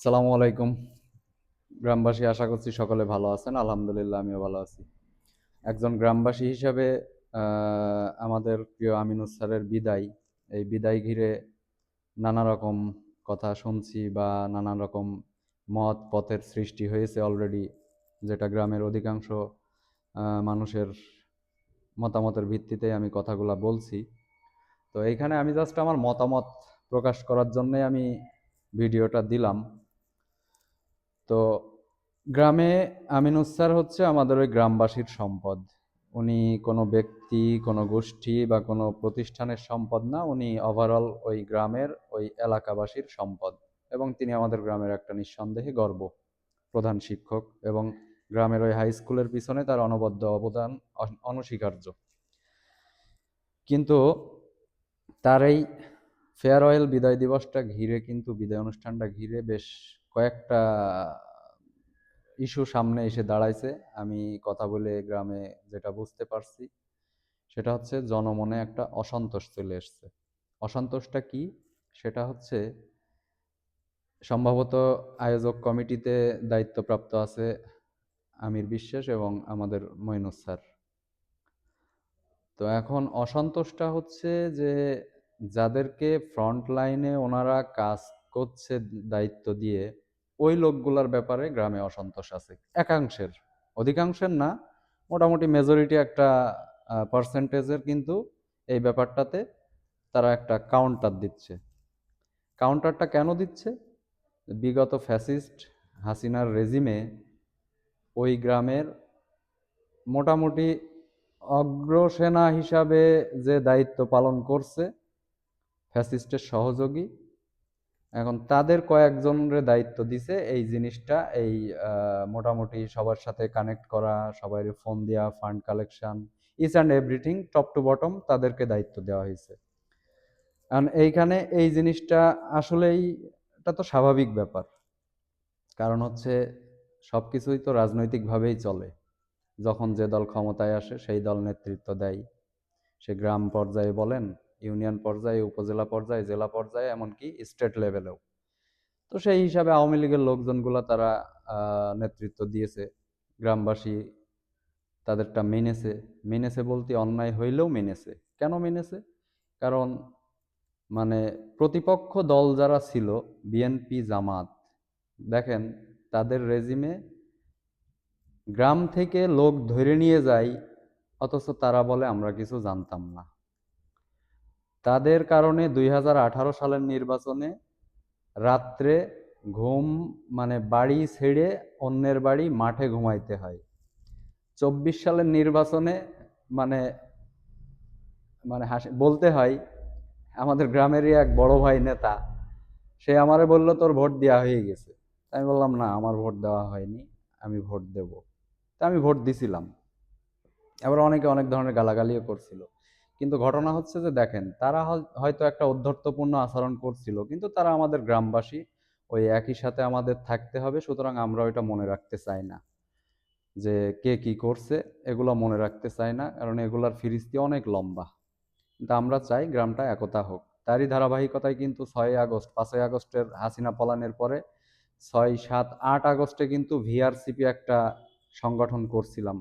আসসালামু আলাইকুম। গ্রামবাসী, আশা করছি সকলে ভালো আছেন। আলহামদুলিল্লাহ, আমিও ভালো আছি। একজন গ্রামবাসী হিসাবে আমাদের প্রিয় আমিনুস স্যারের বিদায়। এই বিদায় ঘিরে নানা রকম কথা শুনছি বা নানা রকম মত পথের সৃষ্টি হয়েছে অলরেডি যেটা গ্রামের অধিকাংশ মানুষের মতামতের ভিত্তিতে আমি কথাগুলা বলছি। তো এইখানে আমি জাস্ট আমার মতামত প্রকাশ করার জন্যে আমি ভিডিওটা দিলাম। তো গ্রামে আমিনুস স্যার হচ্ছে আমাদের ওই গ্রামবাসীর সম্পদ। উনি কোনো ব্যক্তি, কোনো গোষ্ঠী বা কোনো প্রতিষ্ঠানের সম্পদ না, উনি ওভারঅল ওই গ্রামের ওই এলাকাবাসীর সম্পদ এবং তিনি আমাদের গ্রামের একটা নিঃসন্দেহে গর্ব প্রধান শিক্ষক এবং গ্রামের ওই হাই স্কুলের পিছনে তার অনবদ্য অবদান অনস্বীকার্য। কিন্তু তার এই ফেয়ারওয়েল বিদায় দিবসটা ঘিরে, কিন্তু বিদায় অনুষ্ঠানটা ঘিরে বেশ কয়েকটা ইস্যু সামনে এসে দাঁড়াইছে। আমি কথা বলে গ্রামে যেটা বুঝতে পারছি, সেটা হচ্ছে জনমনে একটা অসন্তোষ চলে এসছে। অসন্তোষটা কি? সেটা হচ্ছে সম্ভবত আয়োজক কমিটিতে দায়িত্বপ্রাপ্ত আছে আমির বিশ্বাস এবং আমাদের মইনুস স্যার। তো এখন অসন্তোষটা হচ্ছে যে যাদেরকে ফ্রন্ট লাইনে ওনারা কাজ করছে দায়িত্ব দিয়ে ওই লোকগুলার ব্যাপারে গ্রামে অসন্তোষ আছে। একাংশের, অধিকাংশের না, মোটামুটি মেজরিটি একটা পার্সেন্টেজের কিন্তু এই ব্যাপারটাতে তারা একটা কাউন্টার দিচ্ছে। কাউন্টারটা কেন দিচ্ছে? বিগত ফ্যাসিস্ট হাসিনার রেজিমে ওই গ্রামের মোটামুটি অগ্রসেনা হিসাবে যে দায়িত্ব পালন করছে ফ্যাসিস্টের সহযোগী এখন তাদের কয়েকজনের দায়িত্ব দিছে এই জিনিসটা, এই মোটামুটি সবার সাথে কানেক্ট করা, সবাই ফোন দেওয়া fund collection each and everything top to bottom তাদেরকে দায়িত্ব দেওয়া হয়েছে। কারণ এইখানে এই জিনিসটা আসলেই, এটা তো স্বাভাবিক ব্যাপার। কারণ হচ্ছে সব কিছুই তো রাজনৈতিকভাবেই চলে। যখন যে দল ক্ষমতায় আসে, সেই দল নেতৃত্ব দেয়। সে গ্রাম পর্যায়ে বলেন ইউনিয়ন পর্যায়ে, উপজেলা পর্যায়ে, জেলা পর্যায়ে, এমনকি স্টেট লেভেলেও। তো সেই হিসাবে আওয়ামী লীগের লোকজনগুলো তারা নেতৃত্ব দিয়েছে। গ্রামবাসী তাদেরটা মেনেছে। মেনেছে বলতে অন্যায় হইলেও মেনেছে। কেন মেনেছে? কারণ মানে প্রতিপক্ষ দল যারা ছিল, বিএনপি, জামাত, দেখেন, তাদের রেজিমে গ্রাম থেকে লোক ধরে নিয়ে যায়, অথচ তারা বলে, আমরা কিছু জানতাম না। তাদের কারণে দুই হাজার আঠারো সালের নির্বাচনে রাত্রে ঘুম মানে বাড়ি ছেড়ে অন্যের বাড়ি মাঠে ঘুমাইতে হয়। চব্বিশ সালের নির্বাচনে মানে মানে হাসি, বলতে হয়, আমাদের গ্রামেরই এক বড় ভাই নেতা, সে আমারে বলল, তোর ভোট দেওয়া হয়ে গেছে। আমি বললাম, না, আমার ভোট দেওয়া হয়নি, আমি ভোট দেব। তা আমি ভোট দিছিলাম। আবার অনেকে অনেক ধরনের গালাগালিও করছিল। কিন্তু ঘটনা হচ্ছে যে দেখেন, তারা হয়তো একটা ঔদ্ধত্যপূর্ণ আচরণ করছিল, কিন্তু তারা আমাদের গ্রামবাসী, ওই একই সাথে আমাদের থাকতে হবে, সুতরাং আমরা ওইটা মনে রাখতে চাই না। যে কে কি করছে, এগুলো মনে রাখতে চাই না, কারণ এগুলার ফিরিস্তি অনেক লম্বা। কিন্তু আমরা চাই গ্রামটা একতা হোক। তারই ধারাবাহিকতায় কিন্তু ছয় আগস্ট, পাঁচই আগস্টের হাসিনা পলায়নের পরে ছয়, সাত, আট আগস্টে কিন্তু ভিআরসিপি একটা সংগঠন করছিলাম।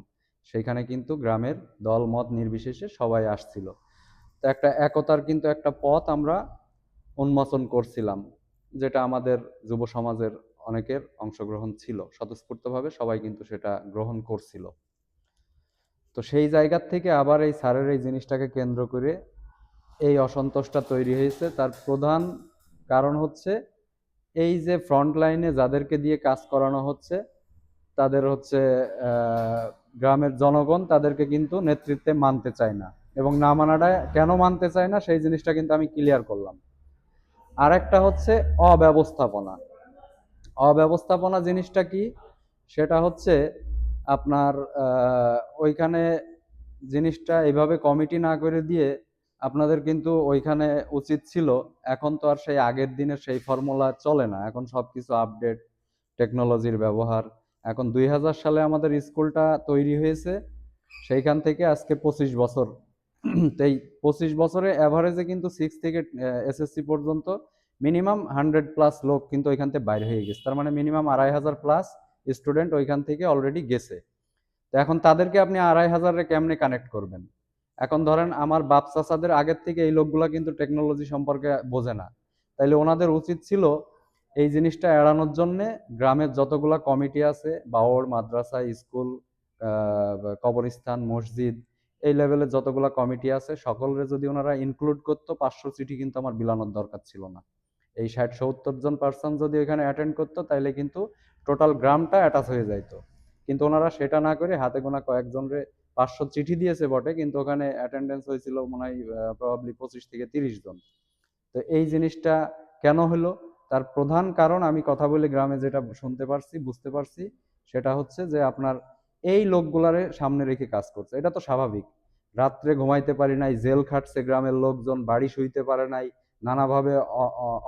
সেইখানে কিন্তু গ্রামের দল মত নির্বিশেষে সবাই আসছিল। তো একটা একতার কিন্তু একটা পথ আমরা উন্মোচন করছিলাম, যেটা আমাদের যুব সমাজের অনেকের অংশগ্রহণ ছিল। স্বতঃস্ফূর্তভাবে সবাই কিন্তু সেটা গ্রহণ করছিল। তো সেই জায়গার থেকে আবার এই স্যারের এই জিনিসটাকে কেন্দ্র করে এই অসন্তোষটা তৈরি হয়েছে। তার প্রধান কারণ হচ্ছে এই যে ফ্রন্ট লাইনে যাদেরকে দিয়ে কাজ করানো হচ্ছে, তাদের হচ্ছে গ্রামের জনগণ তাদেরকে কিন্তু নেতৃত্বে মানতে চায় না এবং না মানাটা কেন মানতে চায় না সেই জিনিসটা কিন্তু আমি ক্লিয়ার করলাম। আর একটা হচ্ছে অব্যবস্থাপনা। অব্যবস্থাপনা জিনিসটা কি? সেটা হচ্ছে আপনার ওইখানে জিনিসটা এইভাবে কমিটি না করে দিয়ে আপনাদের কিন্তু ওইখানে উচিত ছিল, এখন তো আর সেই আগের দিনের সেই ফর্মুলা চলে না। এখন সবকিছু আপডেট টেকনোলজির ব্যবহার এখন দুই হাজার সালে আমাদের স্কুলটা তৈরি হয়েছে, সেইখান থেকে আজকে পঁচিশ বছর। এই পঁচিশ বছরে অ্যাভারেজে কিন্তু সিক্স থেকে এসএসসি পর্যন্ত মিনিমাম হান্ড্রেড প্লাস লোক কিন্তু ওইখান থেকে বাইরে হয়ে গেছে। তার মানে মিনিমাম আড়াই হাজার প্লাস স্টুডেন্ট ওইখান থেকে অলরেডি গেছে। তো এখন তাদেরকে আপনি আড়াই হাজারে কেমনে কানেক্ট করবেন? এখন ধরেন আমার বাপ চাচাদের আগের থেকে এই লোকগুলা কিন্তু টেকনোলজি সম্পর্কে বোঝে না। তাইলে ওনাদের উচিত ছিল এই জিনিসটা এড়ানোর জন্য গ্রামের যতগুলা কমিটি আছে বাওর মাদ্রাসা, স্কুল কবরস্থান, মসজিদ, এই লেভেলের যতগুলা কমিটি আছে, সকলের যদি ওনারা ইনক্লুড করতো, পাঁচশো চিঠি কিন্তু আমার বিলানোর দরকার ছিল না। এই ষাট সত্তর জন পার্সন যদি এখানে অ্যাটেন্ড করতো, তাইলে কিন্তু টোটাল গ্রামটা অ্যাটাচ হয়ে যাইতো। কিন্তু ওনারা সেটা না করে হাতে গোনা কয়েকজনরে পাঁচশো চিঠি দিয়েছে বটে, কিন্তু ওখানে অ্যাটেন্ডেন্স হয়েছিল মনে হয় প্রবাবলি পঁচিশ থেকে তিরিশ জন। তো এই জিনিসটা কেন হলো? তার প্রধান কারণ আমি কথা বলে গ্রামে যেটা শুনতে পারছি, বুঝতে পারছি, সেটা হচ্ছে যে আপনার এই লোকগুলারে সামনে রেখে কাজ করছে। এটা তো স্বাভাবিক। রাত্রে ঘুমাইতে পারি নাই, জেল খাটছে গ্রামের লোকজন, বাড়ি শুইতে পারে নাই, নানাভাবে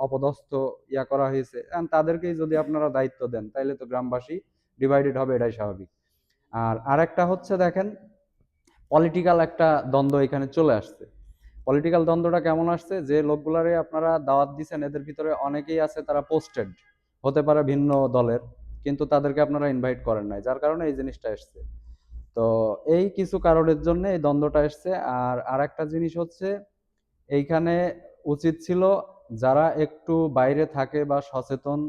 অপদস্থ ইয়া করা হয়েছে। তাদেরকেই যদি আপনারা দায়িত্ব দেন, তাইলে তো গ্রামবাসী ডিভাইডেড হবে, এটাই স্বাভাবিক। আর আরেকটা হচ্ছে দেখেন পলিটিক্যাল একটা দ্বন্দ্ব এখানে চলে আসছে। পলিটিক্যাল দ্বন্দ্বটা কেমন আসছে? যে লোকগুলারে আপনারা দাওয়াত দিচ্ছেন এদের ভিতরে অনেকেই আছে তারা পোস্টেড হতে পারে ভিন্ন দলের, কিন্তু তাদেরকে আপনারা ইনভাইট করেন নাই, যার কারণে এই জিনিসটা এসছে। তো এই কিছু কারণের জন্য এই দ্বন্দ্বটা এসছে, আর আরেকটা জিনিস হচ্ছে, এইখানে উচিত ছিল যারা একটু বাইরে থাকে বা সচেতন,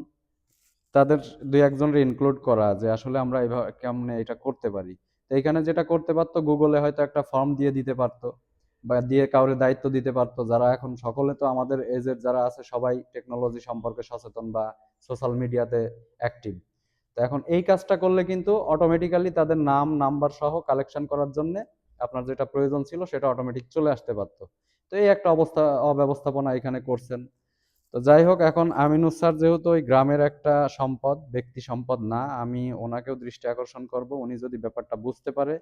তাদের দুই একজনের ইনক্লুড করা, যে আসলে আমরা এইভাবে কেমনে এটা করতে পারি। তো এইখানে যেটা করতে পারতো গুগলে হয়তো একটা ফর্ম দিয়ে দিতে পারতো। বা দিয়ে কাউরে দায়িত্ব দিতে পারতো, যারা এখন সকলে তো আমাদের এজের যারা আছে সবাই টেকনোলজি সম্পর্কে সচেতন বা সোশ্যাল মিডিয়াতে অ্যাক্টিভ তো এখন এই কাজটা করলে কিন্তু অটোমেটিক্যালি তাদের নাম নাম্বার সহ কালেকশন করার জন্য আপনার যেটা প্রয়োজন ছিল সেটা অটোমেটিক চলে আসতে পারতো। তো এই একটা অবস্থা, অব্যবস্থাপনা এখানে করছেন। তো যাই হোক, এখন আমিনুস স্যার যেহেতু ওই গ্রামের একটা সম্পদ, ব্যক্তি সম্পদ না, আমি ওনাকেও দৃষ্টি আকর্ষণ করব। উনি যদি ব্যাপারটা বুঝতে পারে,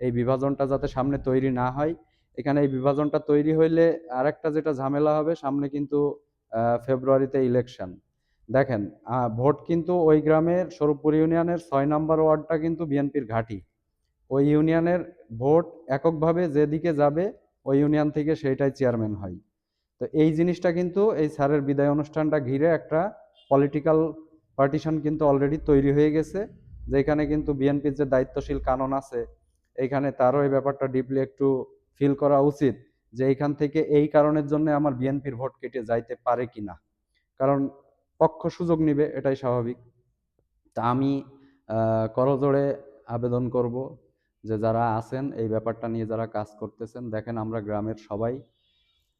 এই বিভাজনটা যাতে সামনে তৈরি না হয় এখানে এই বিভাজনটা তৈরি হইলে আরেকটা যেটা ঝামেলা হবে, সামনে কিন্তু ফেব্রুয়ারিতে ইলেকশন দেখেন ভোট কিন্তু ওই গ্রামের স্বরূপপুর ইউনিয়নের ছয় নম্বর ওয়ার্ডটা কিন্তু বিএনপির ঘাঁটি। ওই ইউনিয়নের ভোট এককভাবে যেদিকে যাবে, ওই ইউনিয়ন থেকে সেইটাই চেয়ারম্যান হয়। তো এই জিনিসটা কিন্তু এই স্যারের বিদায় অনুষ্ঠানটা ঘিরে একটা পলিটিক্যাল পার্টিশন কিন্তু অলরেডি তৈরি হয়ে গেছে, যেখানে কিন্তু বিএনপির যে দায়িত্বশীল কানন আছে এইখানে তারও এই ব্যাপারটা ডিপলি একটু ফিল করা উচিত যে এইখান থেকে এই কারণের জন্য আমার বিএনপির ভোট কেটে যাইতে পারে কি না কারণ পক্ষ সুযোগ নিবে, এটাই স্বাভাবিক। তা আমি করজোড়ে আবেদন করব যে যারা আছেন, এই ব্যাপারটা নিয়ে যারা কাজ করতেছেন, দেখেন আমরা গ্রামের সবাই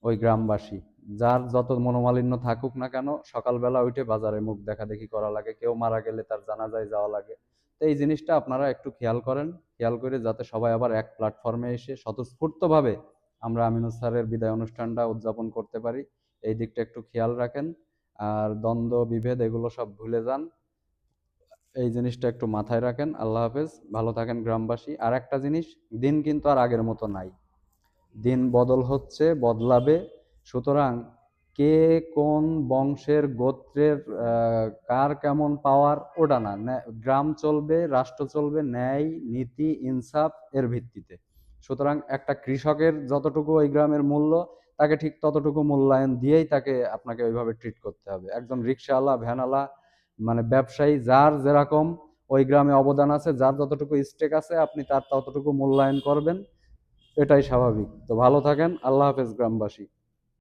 ওই গ্রামবাসী। যার যত মনোমালিন্য থাকুক না কেন, সকালবেলা উঠে বাজারে মুখ দেখা দেখি করা লাগে, কেউ মারা গেলে তার জানাজায় যাওয়া লাগে। তো এই জিনিসটা আপনারা একটু খেয়াল করেন। খেয়াল করে যাতে সবাই আবার এক প্ল্যাটফর্মে এসে স্বতঃস্ফূর্তভাবে আমরা আমিনুস স্যারের বিদায় অনুষ্ঠানটা উদযাপন করতে পারি। এই দিকটা একটু খেয়াল রাখেন। আর দ্বন্দ্ব, বিভেদ এগুলো সব ভুলে যান। এই জিনিসটা একটু মাথায় রাখেন। আল্লাহ হাফেজ। ভালো থাকেন গ্রামবাসী। আর একটা জিনিস, দিন কিন্তু আর আগের মতো নাই। দিন বদল হচ্ছে, বদলাবে। সুতরাং কে কোন বংশের গোত্রের কার কেমন পাওয়ার, ওটা না। গ্রাম চলবে, রাষ্ট্র চলবে, ন্যায়, নীতি, ইনসাফ এর ভিত্তিতে। সুতরাং একটা কৃষকের যতটুকু ওই গ্রামের মূল্য, তাকে ঠিক ততটুকু মূল্যায়ন দিয়েই তাকে আপনাকে ওইভাবে ট্রিট করতে হবে। একজন রিক্সাওয়ালা, ভ্যানওয়ালা মানে ব্যবসায়ী, যার যেরকম ওই গ্রামে অবদান আছে, যার যতটুকু স্টেক আছে, আপনি তার ততটুকু মূল্যায়ন করবেন। এটাই স্বাভাবিক। তো ভালো থাকেন। আল্লাহ হাফেজ গ্রামবাসী।